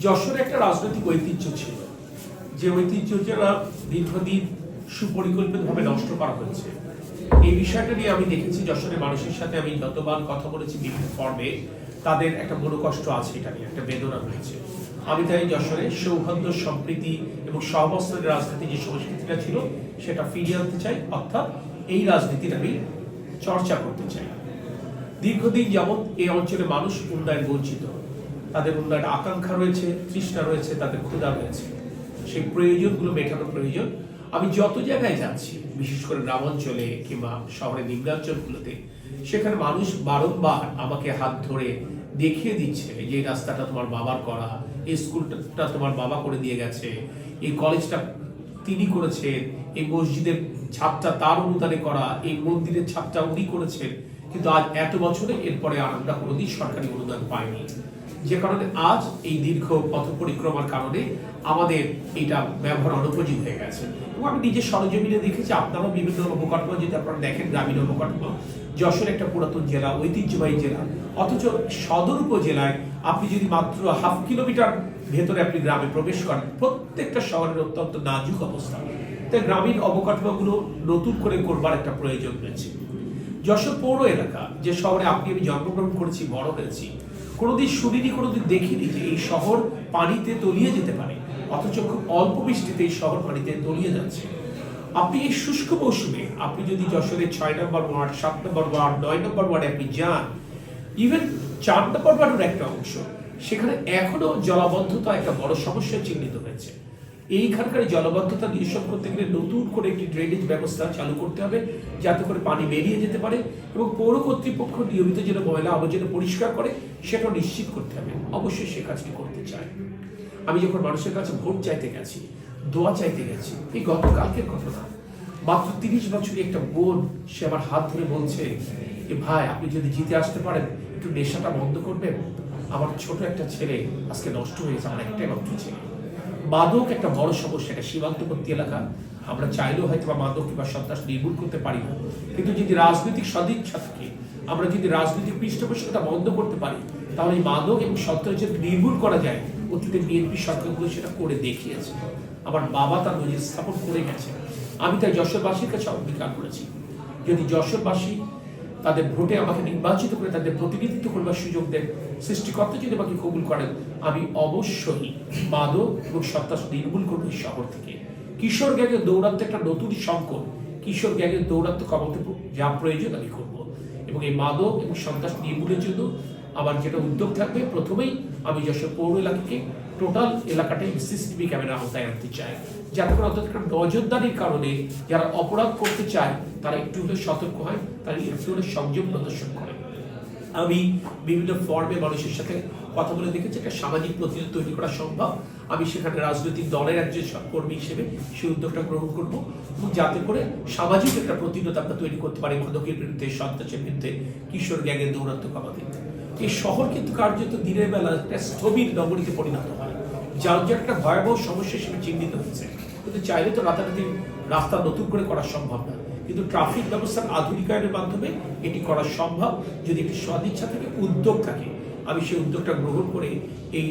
যশোরে একটা রাজনৈতিক ঐতিহ্য ছিল। যে ঐতিহ্য যারা দীর্ঘদিন সুপরিকল্পিতভাবে নষ্ট করা হয়েছে। এই বিষয়টা নিয়ে আমি দেখেছি, যশোরের মানুষের সাথে আমি যতবার কথা বলেছি বিভিন্ন ফর্মে তাদের একটা বড় মনোকষ্ট আছে এটা নিয়ে, একটা বেদনা রয়েছে। আমি তাই যশোরে সৌহার্দ্য, সম্প্রীতি এবং সহবস্থানের রাজনীতি যে সংস্কৃতিটা ছিল, সেটা ফিরিয়ে আনতে চাই। অর্থাৎ এই রাজনীতির আমি চর্চা করতে চাই। দীর্ঘদিন যাবৎ এই অঞ্চলে মানুষ উন্নয়ন বঞ্চিত। তাদের একটা আকাঙ্ক্ষা রয়েছে, তৃষ্ণা রয়েছে, তাদের ক্ষুধা রয়েছে। সেই প্রয়োজনগুলো মেটানোর প্রয়োজন। আমি যত জায়গায় যাচ্ছি, বিশেষ করে গ্রামাঞ্চলে কিংবা শহরের নিম্নাঞ্চলগুলোতে, সেখানে মানুষ বারংবার আমাকে হাত ধরে দেখিয়ে দিচ্ছে যে রাস্তাটা তোমার বাবার করা, এই স্কুলটা তোমার বাবা করে দিয়ে গেছে, এই কলেজটা তিনি করেছেন, এই মসজিদের ছাপটা তার অনুদানে করা, এই মন্দিরের ছাপটা উনি করেছেন। কিন্তু আজ এত বছরে এরপরে আর আমরা কোনোদিন সরকারি অনুদান পাইনি। যে কারণে আজ এই দীর্ঘ পথ পরিক্রমার কারণে আমাদের এটা ব্যবহার অনুপযোগী হয়ে গেছে। এবং আমি নিজের সরজমিনে দেখেছি, আপনারাও বিভিন্ন অবকাঠামো যদি আপনারা দেখেন গ্রামীণ অবকাঠামো যশোর একটা পুরাতন জেলা, ঐতিহ্যবাহী জেলা, অথচ সদর উপজেলায় আপনি যদি মাত্র হাফ কিলোমিটার ভেতরে আপনি গ্রামে প্রবেশ করেন, প্রত্যেকটা শহরের অত্যন্ত নাজুক অবস্থা। তাই গ্রামীণ অবকাঠামোগুলো নতুন করে করবার একটা প্রয়োজন রয়েছে। যশোর পৌর এলাকা, যে শহরে আপনি, আমি জন্মগ্রহণ করেছি, বড় হয়েছি কোনোদিন শুনিনি কোনোদিন দেখিনি যে এই শহর পানিতে তলিয়ে যেতে পারে, অথচ খুব অল্প বৃষ্টিতে এই শহর পানিতে তলিয়ে যাচ্ছে। আপনি এই শুষ্ক মৌসুমে, আপনি যদি যশোরের ছয় নম্বর ওয়ার্ড, সাত নম্বর ওয়ার্ড, নয় নম্বর ওয়ার্ডে আপনি যান ইভেন চার নম্বর ওয়ার্ডের একটা অংশ, সেখানে এখনও জলাবদ্ধতা একটা বড় সমস্যা চিহ্নিত হয়েছে। এইখানকার জলবদ্ধতা নিরসন করতে গেলে নতুন করে একটি ড্রেনেজ ব্যবস্থা চালু করতে হবে, যাতে করে পানি বেরিয়ে যেতে পারে এবং পৌর কর্তৃপক্ষ নিয়মিত যেন ময়লা আবর্জনা পরিষ্কার করে সেটা নিশ্চিত করতে হবে। অবশ্যই সে কাজটি করতে চায়। আমি যখন মানুষের কাছে ভোট চাইতে গেছি, দোয়া চাইতে গেছি, এই গতকালকের ঘটনা মাত্র তিরিশ বছরই একটা বোন সে আমার হাত ধরে বলছে যে, ভাই, আপনি যদি জিতে আসতে পারেন, একটু নেশাটা বন্ধ করবেন? আমার ছোট একটা ছেলে আজকে নষ্ট হয়েছে আমার একটাই মাত্র ছেলে। মাদক একটা বড় সমস্যা একটা সীমান্তবর্তী এলাকা। আমরা চাইলেও হয়তো বা মাদক কিংবা সন্ত্রাস নির্মূল করতে পারি না। কিন্তু যদি রাজনৈতিক সদিচ্ছা থাকে, আমরা যদি রাজনৈতিক পৃষ্ঠপোষকতা বন্ধ করতে পারি, তাহলে মাদক এবং সন্ত্রাস যদি নির্মূল করা যায়, অতীতে বিএনপি সরকারগুলো সেটা করে দেখিয়েছে। আমার বাবা তার নজির স্থাপন করে গেছে। আমি তাই যশোরবাসীর কাছে অঙ্গীকার করেছি। যদি যশোরবাসী তাদের ভোটে আমাকে নির্বাচিত করে তাদের প্রতিনিধিত্ব করবার সুযোগ দেন। সৃষ্টিকর্তা যদি আমাকে কবুল করেন, আমি অবশ্যই মাদক এবং সত্তাস নির্মূল করব এই শহর থেকে। কিশোর গ্যাগের দৌরাত্ম একটা নতুন সংকট। কিশোর গ্যাগের দৌরাত্ম কমাতে যা প্রয়োজন আমি করব। এবং এই মাদক এবং সন্ত্রাস নির্মূলের জন্য আমার যেটা উদ্যোগ থাকবে, প্রথমেই আমি যশোর পৌর এলাকাকে টোটাল এলাকাটাই সিসিটিভি ক্যামেরা আওতায় আনতে চাই। যাতে করে অন্তত একটা নজরদারির কারণে যারা অপরাধ করতে চায়, তারা একটু হলে সতর্ক হয়, তারা একটু হলে সংযম প্রদর্শন করে। আমি বিভিন্ন ফর্মে মানুষের সাথে কথা বলে দেখেছি, একটা সামাজিক প্রতিরোধ তৈরি করা সম্ভব। আমি সেখানে রাজনৈতিক দলের একজন কর্মী হিসেবে সেই উদ্যোগটা গ্রহণ করব। এবং যাতে করে সামাজিক একটা প্রতিরোধ আমরা তৈরি করতে পারি মাদকের বিরুদ্ধে, সন্ত্রাসের বিরুদ্ধে, কিশোর গ্যাংয়ের দৌরাত্ম কমাতে এই শহর কিন্তু কার্যত দিনের বেলা একটা স্থবির নগরীতে পরিণত হয়, যার যে একটা ভয়াবহ সমস্যা হিসেবে চিহ্নিত হয়েছে। কিন্তু চাইলে তো রাতারাতি রাস্তা নতুন করে করা সম্ভব না। কিন্তু ট্রাফিক ব্যবস্থার আধুনিকায়নের মাধ্যমে এটি করা সম্ভব যদি একটি সদিচ্ছা থেকে, উদ্যোগ থাকে। আমি সেই উদ্যোগটা গ্রহণ করে এই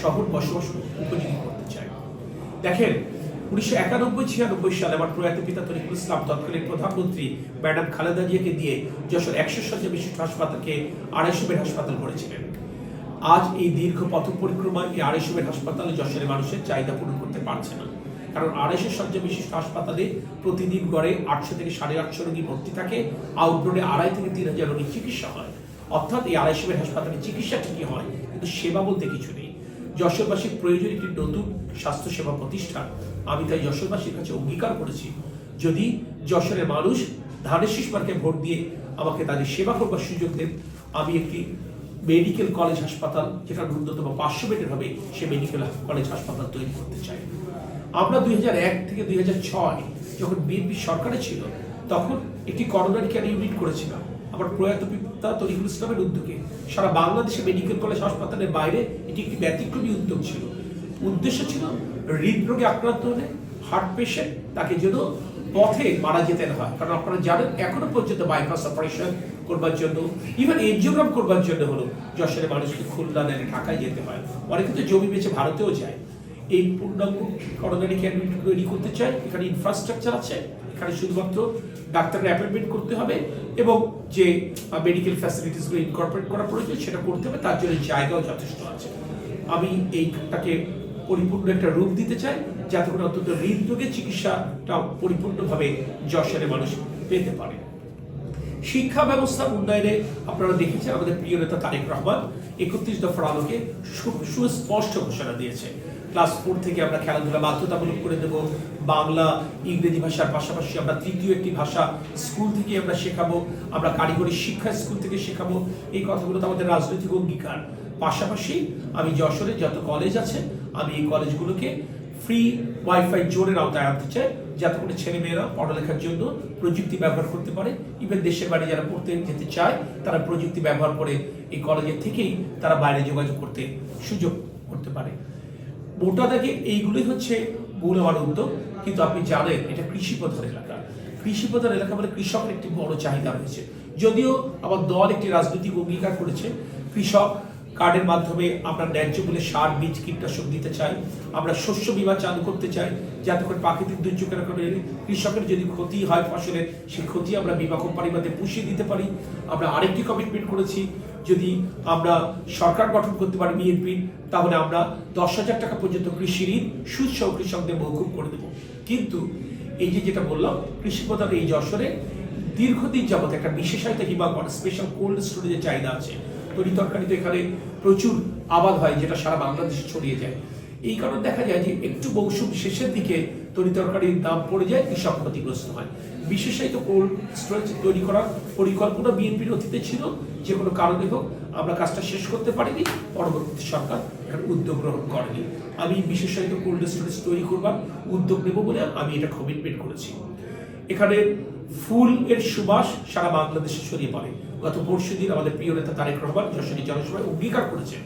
শহর বসবাস উপযোগী করতে চাই। দেখেন উনিশশো একানব্বই ছিয়ানব্বই সালে আমার প্রয়াত পিতা তরিকুল ইসলাম তৎকালীন প্রধানমন্ত্রী ম্যাডাম খালেদা জিয়াকে দিয়ে যশোর একশো শয্যা বিশিষ্ট হাসপাতালকে আড়াইশো বেড হাসপাতাল করেছিলেন। আজ এই দীর্ঘ পথ পরিক্রমায় এই আড়াইশো বেড হাসপাতালে যশোরের মানুষের চাহিদা পূরণ করতে পারছে না। কারণ আড়াইশো শয্যা বিশিষ্ট হাসপাতালে প্রতিদিন গড়ে আটশো থেকে সাড়ে আটশো রোগী ভর্তি থাকে আউটডোরে আড়াই থেকে তিন হাজার রোগী চিকিৎসা হয়। অর্থাৎ এই আড়াইশো বেড হাসপাতালে চিকিৎসা ঠিকই হয়, কিন্তু সেবা বলতে কিছু নেই। যশোরবাসীর প্রয়োজন একটি নতুন স্বাস্থ্যসেবা প্রতিষ্ঠান। আমি তাই যশোরবাসীর কাছে অঙ্গীকার করেছি, যদি যশোরের মানুষ ধানের শিশুমার্কে ভোট দিয়ে আমাকে তাদের সেবা করবার সুযোগ দেন, আমি একটি মেডিকেল কলেজ হাসপাতাল যেটা ন্যূনতম পাঁচশো বেডের হবে, সে মেডিকেল কলেজ হাসপাতাল তৈরি করতে চাই। আমরা দুই হাজার এক থেকে দুই যখন বিএনপি সরকারে ছিল, তখন একটি করোনারি কেয়ার ইউনিট করেছিলাম। আমার প্রয়াত পিতা তরিকুল ইসলামের উদ্যোগে। সারা বাংলাদেশে মেডিকেল কলেজ হাসপাতালের বাইরে এটি একটি ব্যতিক্রমী উদ্যোগ ছিল। উদ্দেশ্য ছিল হৃদরোগে আক্রান্ত হলে হার্ট পেশেন্ট তাকে যেন পথে মারা যেতে না হয়। কারণ আপনারা জানেন, এখনও পর্যন্ত বাইপাস অপারেশন করবার জন্য ইভেন এনজিওগ্রাম করবার জন্য হলো যশোরে মানুষকে খুলনা নেয় ঢাকায় যেতে হয়। অনেকে তো জমি বেছে ভারতেও যায়। এই পূর্ণাঙ্গ করোনারি কেয়ার তৈরি করতে চাই এখানে ইনফ্রাস্ট্রাকচার আছে, এখানে শুধুমাত্র ডাক্তারের অ্যাপয়েন্টমেন্ট করতে হবে এবং যে মেডিকেল ফ্যাসিলিটিসগুলো ইনকর্পোরেট করা প্রয়োজন সেটা করতে হবে, তার জন্য জায়গাও যথেষ্ট আছে। আমি এইটাকে পরিপূর্ণ একটা রূপ দিতে চাই, যাতে করে অন্তত হৃদরোগের চিকিৎসাটা পরিপূর্ণভাবে যশোরের মানুষ পেতে পারে। শিক্ষা ব্যবস্থা উন্নয়নে আপনারা দেখেছেন আমাদের প্রিয় নেতা তারেক রহমান একত্রিশ দফার আলোকে সুস্পষ্ট ঘোষণা দিয়েছে। ক্লাস ফোর থেকে আমরা খেলাধুলা বাধ্যতামূলক করে দেব। বাংলা, ইংরেজি ভাষার পাশাপাশি আমরা তৃতীয় একটি ভাষা স্কুল থেকে আমরা শেখাবো। আমরা কারিগরি শিক্ষা স্কুল থেকে শেখাবো। এই কথাগুলো তো আমাদের রাজনৈতিক অঙ্গীকার। পাশাপাশি আমি যশোরে যত কলেজ আছে, আমি এই কলেজগুলোকে ফ্রি ওয়াইফাই জোনের আওতায় আনতে চাই, যাতে করে ছেলে মেয়েরা পড়ালেখার জন্য প্রযুক্তি ব্যবহার করতে পারে। ইভেন দেশের বাইরে যারা পড়তে যেতে চায়, তারা প্রযুক্তি ব্যবহার করে এই কলেজের থেকেই তারা বাইরে যোগাযোগ করতে সুযোগ করতে পারে। মোটা দাগে এইগুলোই হচ্ছে মূল আমার উদ্যোগ। কিন্তু আপনি জানেন, এটা কৃষি প্রধান এলাকা। কৃষি প্রধান এলাকা বলে কৃষকের একটি বড় চাহিদা রয়েছে। যদিও আমার দল একটি রাজনৈতিক অঙ্গীকার করেছে, কৃষক কার্ডের মাধ্যমে আমরা ন্যায্য মূল্যে সার, বীজ, কীটনাশক দিতে চাই, আমরা শস্য বীমা চালু করতে চাই, যাতে করে প্রাকৃতিক দুর্যোগের কারণে কৃষকের যদি ক্ষতি হয় ফসলের, সেই ক্ষতি আমরা বীমা কোম্পানির মধ্যে পুষিয়ে দিতে পারি। আমরা আরেকটি কমিটমেন্ট করেছি যদি আমরা সরকার গঠন করতে পারি বিএনপি তাহলে আমরা দশ হাজার টাকা পর্যন্ত কৃষি ঋণ সুদসহ কৃষকদের মৌকুব করে দেব। কিন্তু এই যে যেটা বললাম, কৃষি প্রধান এই যশোরে দীর্ঘদিন যাবত একটা বিশেষায়িত হিমাগর স্পেশাল কোল্ড স্টোরেজের চাহিদা আছে। তরি তরকারি তো এখানে প্রচুর আবাদ হয়, যেটা সারা বাংলাদেশে ছড়িয়ে যায়। এই কারণে দেখা যায় যে একটু মৌসুম শেষের দিকে তরি তরকারির দাম পড়ে যায়, কৃষক ক্ষতিগ্রস্ত হয়। বিশেষায়িত কোল্ড স্টোরেজ তৈরি করার পরিকল্পনা বিএনপির অতীতে ছিল? যে কোনো কারণে হোক, আমরা কাজটা শেষ করতে পারিনি পরবর্তী সরকার এখানে উদ্যোগ গ্রহণ করেনি। আমি বিশেষায়িত কোল্ড স্টোরেজ তৈরি করবার উদ্যোগ নেব বলে আমি এটা কমিটমেন্ট করেছি। এখানে ফুল এর সুবাস সারা বাংলাদেশে ছড়িয়ে পড়ে। গত পরশু দিন আমাদের প্রিয় নেতা তারেক রহমান যশোরী জনসভায় অঙ্গীকার করেছেন।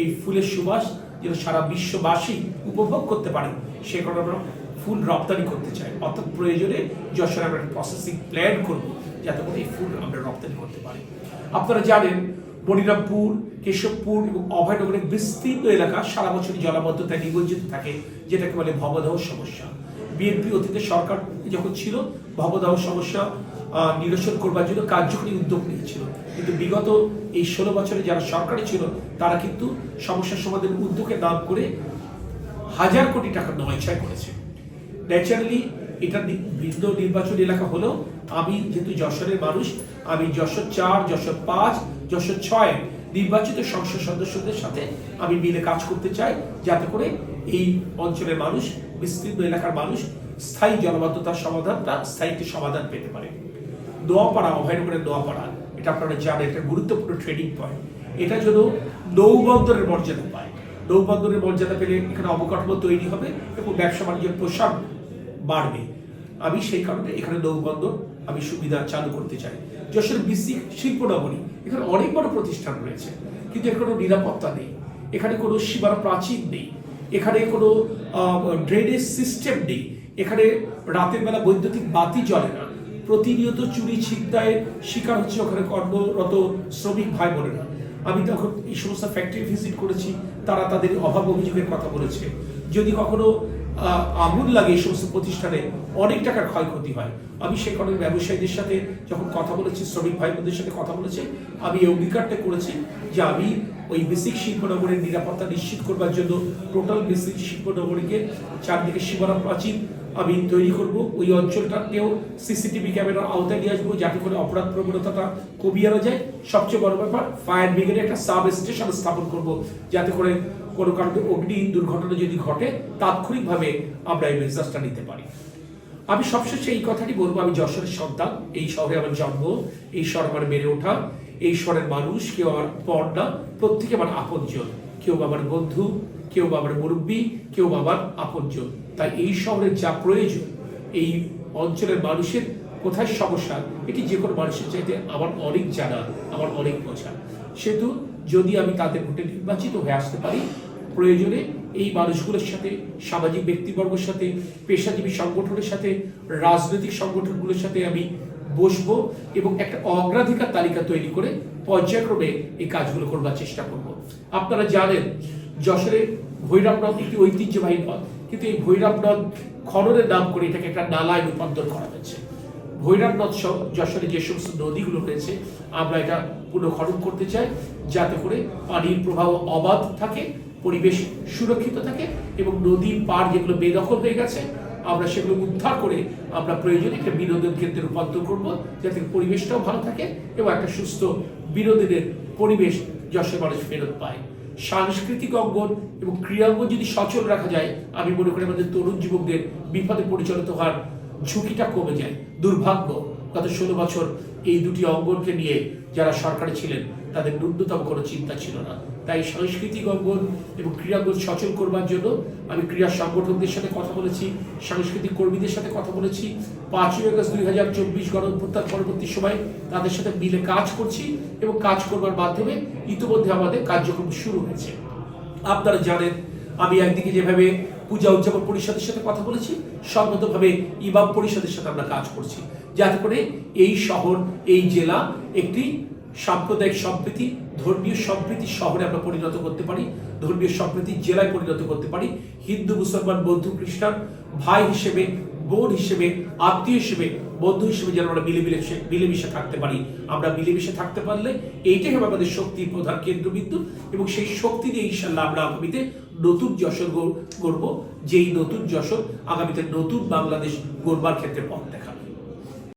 এই ফুলের সুবাস যেন সারা বিশ্ববাসী উপভোগ করতে পারেন, সে কারণে আমরা ফুল রপ্তানি করতে চাই। অর্থাৎ প্রয়োজনে যশোরে আমরা একটা প্রসেসিং প্ল্যান করব, যাতে করে এই ফুল আমরা রপ্তানি করতে পারি। আপনারা জানেন মনিরামপুর কেশবপুর এবং অভয়নগরের বিস্তীর্ণ এলাকা সারা বছরই জলাবদ্ধতায় নিমজ্জিত থাকে, যেটাকে বলে ভবদাহ সমস্যা। বিএনপি অতীতে সরকার যখন ছিল, ভবদাহ সমস্যা নিরসন করবার জন্য কার্যকরী উদ্যোগ নিয়েছিল। কিন্তু বিগত এই ষোলো বছরে যারা সরকারে ছিল, তারা কিন্তু সমস্যা সমাধানের উদ্যোগের নাম করে হাজার কোটি টাকা নয়ছয় করেছে। ন্যাচারালি এটা ভিন্ন নির্বাচন এলাকা হলেও আমি যেহেতু যশোরের মানুষ, আমি যশোর চার, যশোর পাঁচ, যশোর ছয় নির্বাচিত সংসদ সদস্যদের সাথে আমি মিলে কাজ করতে চাই, যাতে করে এই অঞ্চলের মানুষ, বিস্তীর্ণ এলাকার মানুষ স্থায়ী জলবদ্ধতার সমাধানটা, স্থায়ী সমাধান পেতে পারে। দোয়াপাড়া অভয়নগরের দোয়াপাড়া, এটা আপনারা জানেন একটা গুরুত্বপূর্ণ ট্রেডিং পয়েন্ট এটা যেন নৌবন্দরের মর্যাদা পায়। নৌবন্দরের মর্যাদা পেলে এখানে অবকাঠামো তৈরি হবে এবং ব্যবসা বাণিজ্যের প্রসার বাড়বে। আমি সেই কারণে এখানে নৌবন্দর, আমি সুবিধা চালু করতে চাই। যশোর বিসি শিল্পনগরী এখানে অনেক বড় প্রতিষ্ঠান রয়েছে, কিন্তু এর কোনো নিরাপত্তা নেই। এখানে কোনো সীমানা প্রাচীর নেই। এখানে কোনো ড্রেনেজ সিস্টেম নেই। এখানে রাতের বেলা বৈদ্যুতিক বাতি জ্বলে না। প্রতিনিয়ত চুরি ছিনতাইয়ের শিকার হচ্ছে ওখানে কর্মরত শ্রমিক ভাই বোনেরা আমি তখন এই সমস্ত ফ্যাক্টরি ভিজিট করেছি, তারা তাদের অভাব অভিযোগের কথা বলেছে। যদি কখনো আগুন লাগে এই সমস্ত প্রতিষ্ঠানে অনেক টাকার ক্ষয়ক্ষতি হয়। আমি কারণে ব্যবসায়ীদের সাথে যখন কথা বলেছি, শ্রমিক ভাই বোনদের সাথে কথা বলেছি, আমি এই অঙ্গীকারটা করেছি যে আমি ওই বেসিক শিল্পনগরের নিরাপত্তা নিশ্চিত করবার জন্য টোটাল বেসিক শিল্পনগরীকে চারদিকে সীমানা প্রাচীর আমি তৈরি করব। ওই অঞ্চলটাকেও সিসিটিভি ক্যামেরার আওতায় নিয়ে আসব, যাতে করে অপরাধ প্রবণতাটা কমিয়ে আনা যায়। সবচেয়ে বড় ব্যাপার, ফায়ার ব্রিগেডে একটা সাব স্টেশন স্থাপন করব, যাতে করে কোনো কারণে অগ্নি দুর্ঘটনা যদি ঘটে, তাৎক্ষণিকভাবে আমরা এই মেজাজটা নিতে পারি। আমি সবশেষে এই কথাটি বলব, আমি যশোরের সন্তান, এই শহরে আমার জন্ম, এই শহরে আমার বেড়ে ওঠা, এই শহরের মানুষ, কেউ আমার পর না, প্রত্যেকে আমার আপনজন, কেউ আমার বন্ধু, কেউ আমার মুরব্বী, কেউ আমার আপনজন। তাই এই শহরের যা প্রয়োজন, এই অঞ্চলের মানুষের কোথায় সমস্যা, এটি যে কোনো মানুষের চাইতে আমার অনেক জানা, আমার অনেক বোঝা। সেহেতু যদি আমি তাদের ভোটে নির্বাচিত হয়ে আসতে পারি প্রয়োজনে এই মানুষগুলোর সাথে, সামাজিক ব্যক্তিবর্গের সাথে, পেশাজীবী সংগঠনের সাথে, রাজনৈতিক সংগঠনগুলোর সাথে আমি বসবো এবং একটা অগ্রাধিকার তালিকা তৈরি করে পর্যায়ক্রমে এই কাজগুলো করবার চেষ্টা করব। আপনারা জানেন, যশোরে ভৈরব নদ একটি ঐতিহ্যবাহী নদ, কিন্তু এই ভৈরব নদ খননের নাম করে এটাকে একটা নালায় রূপান্তর করা হয়েছে। ভৈরব নদ সহ যশোরে যে সমস্ত নদীগুলো রয়েছে, আমরা এটা পুনঃখনন করতে চাই, যাতে করে পানির প্রবাহ অবাধ থাকে পরিবেশ সুরক্ষিত থাকে এবং নদীর পাড় যেগুলো বেদখল হয়ে গেছে, আমরা সেগুলো উদ্ধার করে আমরা প্রয়োজনে একটা বিনোদন কেন্দ্রে রূপান্তর করব, যাতে পরিবেশটাও ভালো থাকে এবং একটা সুস্থ বিনোদনের পরিবেশ যশোর মানুষ ফেরত পায়। সাংস্কৃতিক অঙ্গন এবং ক্রীড়াঙ্গন যদি সচল রাখা যায়, আমি মনে করি আমাদের তরুণ যুবকদের বিপদে পরিচালিত হওয়ার ঝুঁকিটা কমে যায়। দুর্ভাগ্য, গত ষোলো বছর এই দুটি অঙ্গনকে নিয়ে যারা সরকারে ছিলেন, তাদের ন্যূনতম কোনো চিন্তা ছিল না। তাই সাংস্কৃতিক অঙ্গন এবং ক্রীড়াঙ্গন সচল করবার জন্য আমি ক্রীড়া সংগঠকদের সাথে কথা বলেছি, সাংস্কৃতিক কর্মীদের সাথে কথা বলেছি। পাঁচই আগস্ট দুই হাজার চব্বিশ গণ অভ্যুত্থান পরবর্তী সময় তাদের সাথে মিলে কাজ করছি এবং কাজ করবার মাধ্যমে ইতিমধ্যে আমাদের কার্যক্রম শুরু হয়েছে। আপনারা জানেন, আমি একদিকে যেভাবে পূজা উদযাপন পরিষদের সাথে কথা বলেছি সর্বতভাবে ইমাম পরিষদের সাথে আমরা কাজ করছি। যাতে করে এই শহর, এই জেলা একটি সাম্প্রদায়িক সম্প্রীতি, ধর্মীয় সম্প্রীতি শহরে আমরা পরিণত করতে পারি, ধর্মীয় সম্প্রীতি জেলায় পরিণত করতে পারি। হিন্দু, মুসলমান, বৌদ্ধ, খ্রিস্টান, ভাই হিসেবে, বোন হিসেবে, আত্মীয় হিসেবে, বন্ধু হিসেবে যেন আমরা মিলেমিশে মিলেমিশে থাকতে পারি। আমরা মিলেমিশে থাকতে পারলে এইটাই হবে আমাদের শক্তির প্রধান কেন্দ্রবিন্দু এবং সেই শক্তি দিয়ে ইনশাল্লাহ আমরা আগামীতে নতুন যশোর গড়ব। যেই নতুন যশোর আগামীতে নতুন বাংলাদেশ গড়বার ক্ষেত্রে পথ দেখা